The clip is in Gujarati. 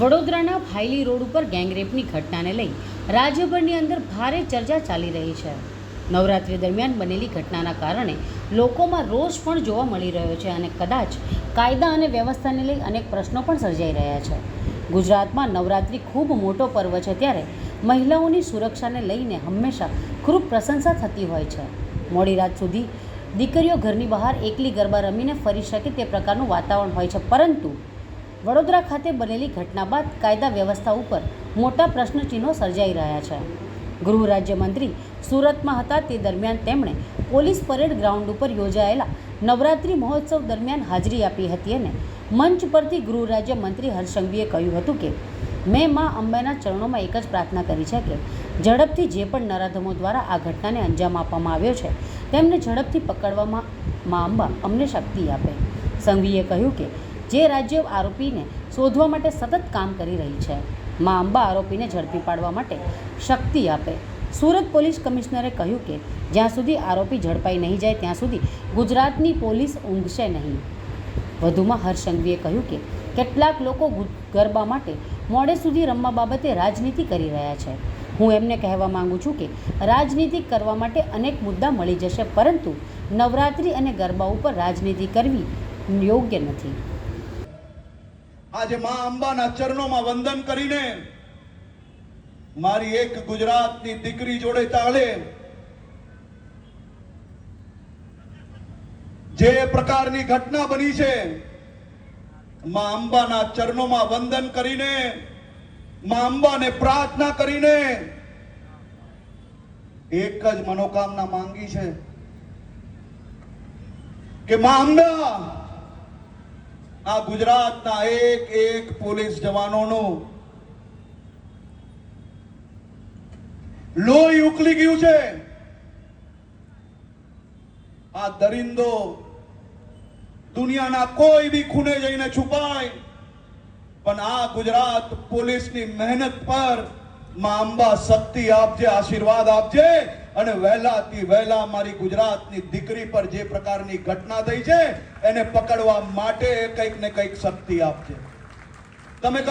વડોદરાના ભાયલી રોડ ઉપર ગેંગરેપની ઘટનાને લઈ રાજ્યભરની અંદર ભારે ચર્ચા ચાલી રહી છે. નવરાત્રિ દરમિયાન બનેલી ઘટનાના કારણે લોકોમાં રોષ પણ જોવા મળી રહ્યો છે અને કદાચ કાયદા અને વ્યવસ્થાને લઈ અનેક પ્રશ્નો પણ સર્જાઈ રહ્યા છે. ગુજરાતમાં નવરાત્રિ ખૂબ મોટો પર્વ છે ત્યારે મહિલાઓની સુરક્ષાને લઈને હંમેશા ખૂબ પ્રશંસા થતી હોય છે. મોડી રાત સુધી દીકરીઓ ઘરની બહાર એકલી ગરબા રમીને ફરી શકે તે પ્રકારનું વાતાવરણ હોય છે. પરંતુ વડોદરા ખાતે બનેલી ઘટના બાદ કાયદા વ્યવસ્થા ઉપર મોટા પ્રશ્નચિહ્નો સર્જાઈ રહ્યા છે. ગૃહ રાજ્યમંત્રી સુરતમાં હતા તે દરમિયાન તેમણે પોલીસ પરેડ ગ્રાઉન્ડ ઉપર યોજાયેલા નવરાત્રિ મહોત્સવ દરમિયાન હાજરી આપી હતી અને મંચ પરથી ગૃહ રાજ્યમંત્રી હર્ષંઘવીએ કહ્યું હતું કે, મેં મા અંબાના ચરણોમાં એક જ પ્રાર્થના કરી છે કે ઝડપથી જે પણ નરાધમો દ્વારા આ ઘટનાને અંજામ આપવામાં આવ્યો છે તેમને ઝડપથી પકડવામાં મા અંબા અમને શક્તિ આપે. સંઘવીએ કહ્યું કે, જે રાજ્ય આરોપીને શોધવા માટે સતત કામ કરી રહી છે મા અંબા આરોપીને ઝડપી પાડવા માટે શક્તિ આપે. સુરત પોલીસ કમિશનરે કહ્યું કે, જ્યાં સુધી આરોપી ઝડપાઈ નહીં જાય, ત્યાં સુધી ગુજરાતની પોલીસ ઊંઘશે નહીં. વધુમાં હર્ષંઘવીએ કહ્યું કે, કેટલાક લોકો ગરબા માટે મોડે સુધી રમવા બાબતે રાજનીતિ કરી રહ્યા છે. હું એમને કહેવા માગું છું કે રાજનીતિ કરવા માટે અનેક મુદ્દા મળી જશે, પરંતુ નવરાત્રિ અને ગરબા ઉપર રાજનીતિ કરવી યોગ્ય નથી. આજે મા અંબાના ચરણોમાં વંદન કરીને મારી એક ગુજરાતની દીકરી જોડે ચાલે. જે પ્રકારની ઘટના બની છે, મા અંબાના ચરણોમાં વંદન કરીને મા અંબાને પ્રાર્થના કરીને એક જ મનોકામના માંગી છે કે મા અંબા આ ગુજરાતના એક એક પોલીસ જવાનોનું લોહી ઉકલી ગયું છે. આ દરિંદો દુનિયાના કોઈ બી ખૂને જઈને છુપાય. પણ આ ગુજરાત પોલીસની મહેનત પરમાં અંબા શક્તિ આપજે, આશીર્વાદ આપજે અને વહેલાથી વહેલા મારી ગુજરાતની દીકરી પર જે પ્રકારની ઘટના થઈ છે, એને પકડવા માટે કંઈક ને કંઈક શક્તિ આપજે. તમે